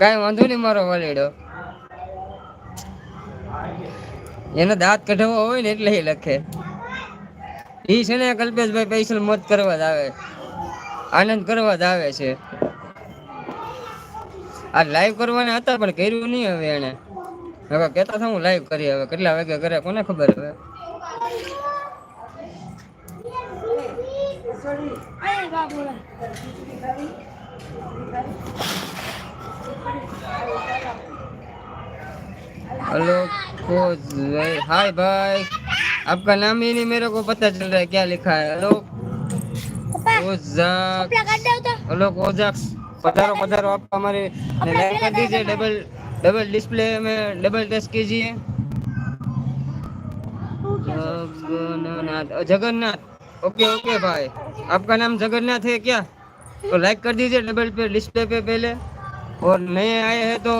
કાંઈ વાંધો નહીં મારો વલેડો. એનો દાંત કઢાવવો હોય ને એટલે એ લખે. ઈ છે ને કલ્પેશભાઈ પૈસા મોત કરવા જ આવે. આનંદ કરવા જ આવે છે. આ લાઈવ કરવાના હતા પણ કર્યું નહીં હવે એને હવે કહેતા હતા હું લાઈવ કરી હવે. કેટલા વાગે કરે કોને ખબર હવે? हेलो भाई हाय भाई। आपका नाम ही नहीं मेरे को पता चल रहा है क्या लिखा है? हेलो कोजाक हेलो कोजाक्स पधारो पधारो। आप हमारे लाइक कर दीजिए डबल डबल डिस्प्ले में डबल टेस्ट कीजिए। जगन्नाथ जगन्नाथ। ओके ओके भाई। आपका नाम जगन्नाथ है क्या? तो लाइक कर दीजिए डबल पे डिस्प्ले पे पहले। और नए आए हैं तो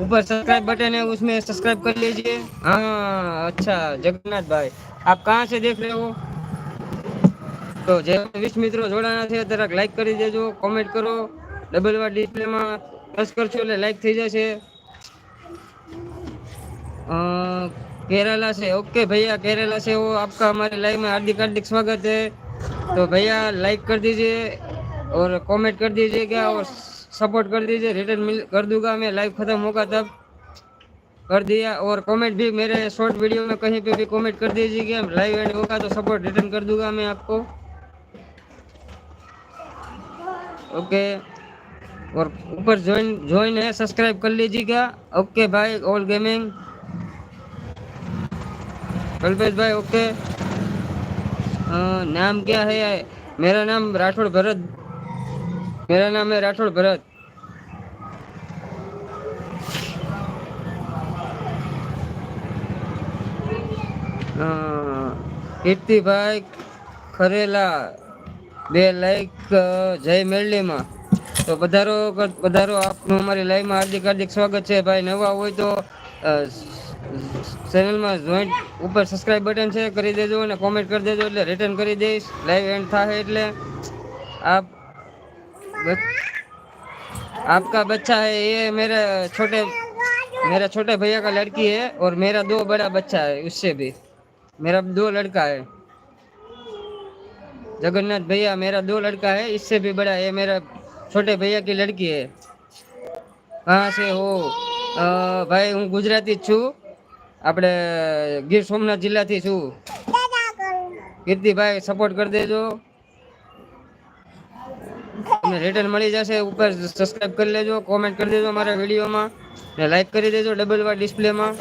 ऊपर सब्सक्राइब बटन है उसमें सब्सक्राइब कर लीजिए हाँ अच्छा जगन्नाथ भाई आप कहाँ से देख रहे हो તો જે વીસ મિત્રો જોડાણા છે જરાક લાઈક કરી દેજો કોમેન્ટ કરો ડબલ વાર ડિસ્પ્લેમાં પ્રેસ કરશો એટલે લાઈક થઈ જશે अ, केरला से ओके भैया केरला से वो आपका हमारे लाइव में हार्दिक हार्दिक स्वागत है तो भैया लाइक कर दीजिए और कमेंट कर दीजिएगा और सपोर्ट कर दीजिए रिटर्न मिल कर दूँगा मैं लाइव ख़त्म होगा तब। कर दिया और कमेंट भी मेरे शॉर्ट वीडियो में कहीं पे भी कमेंट कर दीजिएगा लाइव एंड होगा तो सपोर्ट रिटर्न कर दूँगा मैं आपको। ओके और ऊपर ज्वाइन ज्वाइन है सब्सक्राइब कर लीजिएगा। ओके भाई ऑल गेमिंग कल्पेश भाई ओके अ, नाम क्या है? मेरा नाम राठौड़ भरत मेरा नाम है राठौड़ भरत અ, કીર્તિભાઈ ખરેલા બે લાઈક અ, જય મેરલીમાં તો પધારો કર- પધારો આપનું અમારી લાઈવમાં હાર્દિક હાર્દિક સ્વાગત છે ભાઈ નવા હોય તો અ, ચેનલમાં જોઈન્ટ ઉપર સબસ્ક્રાઇબ બટન છે કરી દેજો અને કોમેન્ટ કરી દેજો એટલે રિટર્ન કરી દઈશ લાઈવ એન્ડ થાય એટલે આપ બ- आपका बच्चा है ये मेरे छोटे मेरा छोटे भैया का लड़की है और मेरा दो बड़ा बच्चा है उससे भी मेरा दो लड़का है जगन्नाथ भैया मेरा दो लड़का है इससे भी बड़ा है मेरा छोटे भैया की लड़की है कहाँ से हो અ, ભાઈ હું ગુજરાતી જ છું આપણે ગીર સોમનાથ જિલ્લાથી છું કીર્તિભાઈ સપોર્ટ કરી દેજો તમને રિટર્ન મળી જશે ઉપર સબસ્ક્રાઇબ કરી લેજો કોમેન્ટ કરી દેજો મારા વિડીયોમાં ને લાઈક કરી દેજો ડબલ વાર ડિસ્પ્લેમાં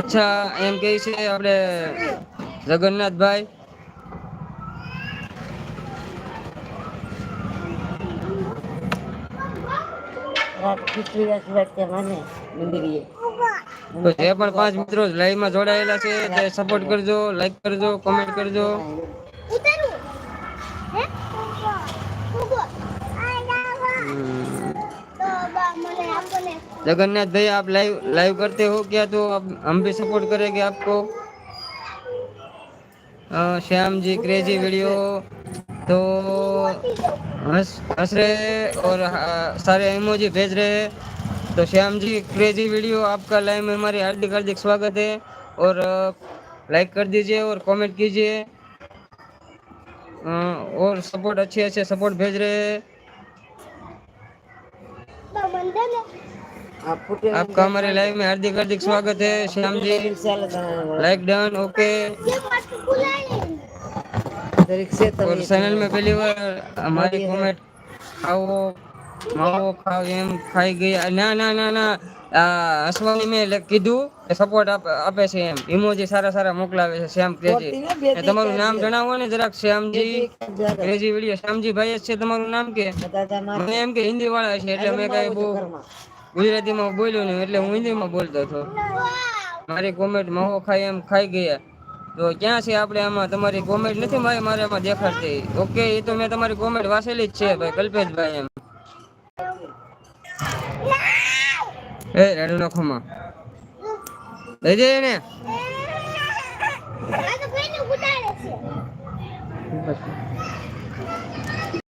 અચ્છા એમ કહે છે આપણે જગન્નાથભાઈ. તો જે પણ પાંચ મિત્રો લાઈવમાં જોડાયેલા છે તે સપોર્ટ કરજો લાઈક કરજો કોમેન્ટ કરજો. जगन्नाथ भाई आप लाइव लाइव करते हो क्या? तो अब हम भी सपोर्ट करेंगे आपको। श्याम जी क्रेजी वीडियो तो हंस रहे और अ, सारे इमोजी भेज रहे हैं। तो श्याम जी क्रेजी वीडियो आपका लाइव में हमारे हार्दिक हार्दिक स्वागत है। और लाइक कर दीजिए और कमेंट कीजिए। हाँ, और सपोर्ट अच्छे अच्छे सपोर्ट भेज रहे आपका हमारे लाइव में हार्दिक हार्दिक स्वागत है, Shyam ji. Like done okay और चैनल में पहली बार हमारी कमेंट आओ। માવો ખાવ એમ ખાઈ ગયા ના ના ના ના. અશ્વાની મેં કીધું સપોર્ટ આપે છે એમ. ઇમોજી સારા સારા મોકલાવે છે શ્યામ ક્રેજી તમારું નામ જણાવો ને જરાક શ્યામજી. ક્રેજી વીડિયો શ્યામજી ભાઈ છે તમારું નામ કે? મને એમ કે હિન્દી વાળા છે એટલે મેં કઈ બહુ ગુજરાતીમાં બોલ્યું નહીં એટલે હું હિન્દી માં બોલતો હતો. મારી કોમેન્ટ મહો ખાઈ એમ ખાઈ ગયા. તો ક્યાં છે આપણે આમાં? તમારી કોમેન્ટ નથી મારે મારે આમાં દેખાડતી. ઓકે એ તો મેં તમારી કોમેન્ટ વાંચેલી જ છે ભાઈ કલ્પેશભાઈ એમ. એ રડું નખોમાં લઈ જઈએ ને? બસ